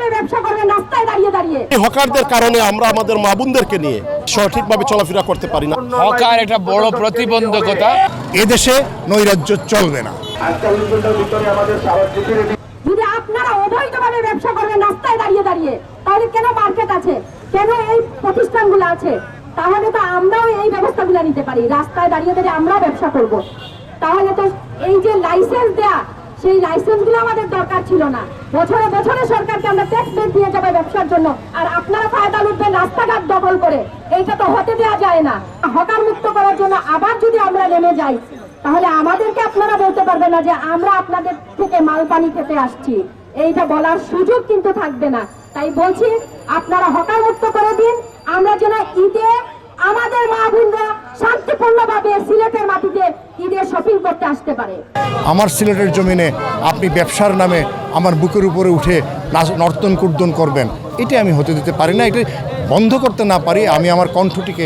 অবৈধভাবে ব্যবসা করবেন রাস্তায় দাঁড়িয়ে দাঁড়িয়ে। হকারদের কারণে আমরা আমাদের মা বোনদেরকে নিয়ে সঠিকভাবে চলাফেরা করতে পারি না। হকার একটা বড় প্রতিবন্ধকতা। এদেশে নৈরাজ্য চলবে না। যদি আপনারা অবৈধভাবে ব্যবসা করবেন রাস্তায় দাঁড়িয়ে দাঁড়িয়ে তাহলে কেন মার্কেট আছে? কেন এই প্রতিষ্ঠানগুলো আছে? তাহলে তো আমরাও এই ব্যবস্থাগুলো নিতে পারি। রাস্তায় দাঁড়িয়ে দাঁড়িয়ে আমরাও ব্যবসা করব। তাহলে তো এই যে লাইসেন্স দেয়া সেই লাইসেন্সগুলো আমাদের দরকার ছিল না। বছরে বছরে সরকারকে আমরা ট্যাক্স বেট দিয়ে যাবে ব্যবসার জন্য। আর আপনারা ফায়দা লুটবেন, রাস্তাঘাট দখল করে। এইটা তো হতে দেওয়া যায় না। হকার মুক্ত করার জন্য আবার যদি আমরা নেমে যাই, তাহলে আমাদেরকে আপনারা বলতে পারবেন না যে আমরা আপনাদের থেকে মাল পানি খেতে আসছি। এইটা বলার সুযোগ কিন্তু থাকবে না। তাই বলছি, আপনারা হকার মুক্ত করে দিন। আমরা যেন ঈদে আমাদের মা বোনরা শান্তিপূর্ণভাবে সিলেটের করতে আসতে পারে। আমার সিলেটের জমিনে আপনি ব্যবসার নামে আমার বুকের উপরে উঠে নর্তন কুর্দন করবেন। এটা আমি হতে দিতে পারি না, এটা বন্ধ করতে না পারি, আমি আমার কণ্ঠটিকে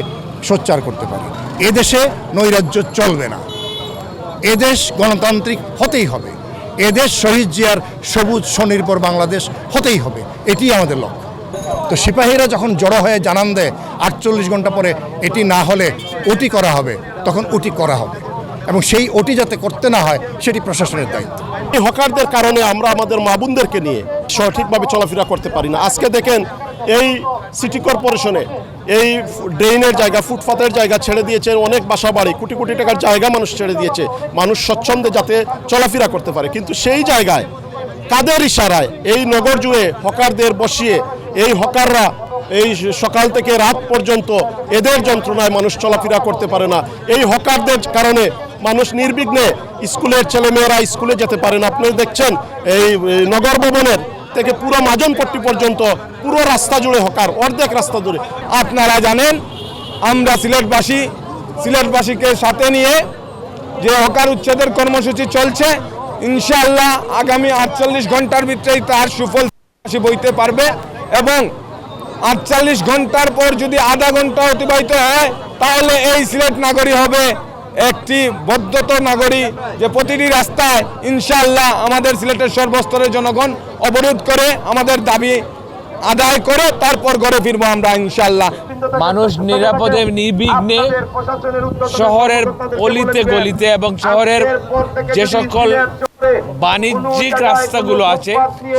সোচ্চার করতে পারি। এদেশে নৈরাজ্য চলবে না। এদেশ গণতান্ত্রিক হতেই হবে। এদেশ শহীদ জিয়ার সবুজ স্বনির্ভর বাংলাদেশ হতেই হবে। এটি আমাদের লক্ষ্য। তো সিপাহীরা যখন জড়ো হয়ে জানান দেয়, আটচল্লিশ ঘণ্টা পরে এটি না হলে ওটি করা হবে, তখন ওটি করা হবে। এবং সেই ওটি যাতে করতে না হয়, সেটি প্রশাসনের দায়িত্ব। এই হকারদের কারণে আমরা আমাদের মা বোনদেরকে নিয়ে সঠিকভাবে চলাফেরা করতে পারি না। আজকে দেখেন, এই সিটি কর্পোরেশনে এই ড্রেনের জায়গা, ফুটপাতের জায়গা ছেড়ে দিয়েছে, অনেক বাসা বাড়ি কোটি কোটি টাকার জায়গা মানুষ ছেড়ে দিয়েছে। মানুষ স্বচ্ছন্দে যাতে চলাফেরা করতে পারে। কিন্তু সেই জায়গায় কাদের ইশারায় এই নগর জুড়ে হকারদের বসিয়ে এই হকাররা এই সকাল থেকে রাত পর্যন্ত এদের যন্ত্রণায় মানুষ চলাফেরা করতে পারে না। এই হকারদের কারণে মানুষ নির্বিঘ্নে স্কুলের ছেলেমেয়েরা স্কুলে যেতে পারে না। আপনি দেখছেন, এই নগর ভবনের থেকে পুরো মাজনপট্টি পর্যন্ত পুরো রাস্তা জুড়ে হকার, অর্ধেক রাস্তা জুড়ে। আপনারা জানেন, আমরা সিলেটবাসী, সিলেটবাসীকে সাথে নিয়ে যে হকার উচ্ছেদের কর্মসূচি চলছে, ইনশাআল্লাহ আগামী আটচল্লিশ ঘণ্টার ভিতরেই তার সুফল বইতে পারবে এবং আটচল্লিশ ঘণ্টার পর যদি আধা ঘণ্টা অতিবাহিত হয় তাহলে এই সিলেট নাগরী হবে একটি বদ্ধত নাগরী যে প্রতিটি রাস্তায় ইনশাআল্লাহ আমাদের সিলেটের সর্বস্তরের জনগণ অবরোধ করে আমাদের দাবি আদায় করে তারপর ঘরে ফিরবো আমরা ইনশাল্লাহ মানুষ নিরাপদে নির্বিঘ্নে শহরের অলিতে গলিতে এবং শহরের যে সকল বাণিজ্যিক রাস্তাগুলো আছে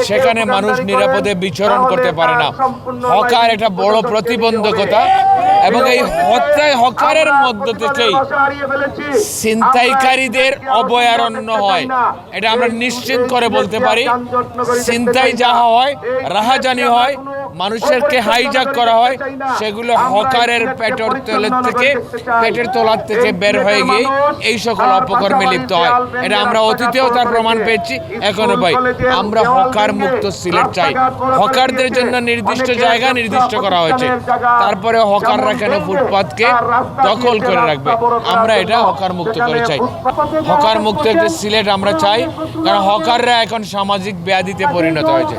সেখানে মানুষ নিরাপদে বিচরণ করতে পারে না। হকার একটা বড় প্রতিবন্ধকতা এবং এই হত্যায় হকারের মধ্য থেকেই ছিনতাইকারীদের অভয়ারণ্য হয়। এটা আমরা নিশ্চিত করে বলতে পারি। ছিনতাই যা হয় রাহাজানি হয় মানুষেরকে হাইজাক করা হয় সেগুলো হকারের পেটের তলের থেকে পেটের তলার থেকে বের হয়ে গিয়ে এই সকল অপকর্মে লিপ্ত হয়। এটা আমরা অতীতেও তার প্রমাণ পেয়েছি। এখনও পাই আমরা হকার মুক্ত সিলেট চাই। হকারদের জন্য নির্দিষ্ট জায়গা নির্দিষ্ট করা হয়েছে। তারপরে হকাররা কেন ফুটপাথকে দখল করে রাখবে? আমরা এটা হকার মুক্ত করে চাই। হকার মুক্ত একটা সিলেট আমরা চাই। কারণ হকাররা এখন সামাজিক ব্যাধিতে পরিণত হয়েছে।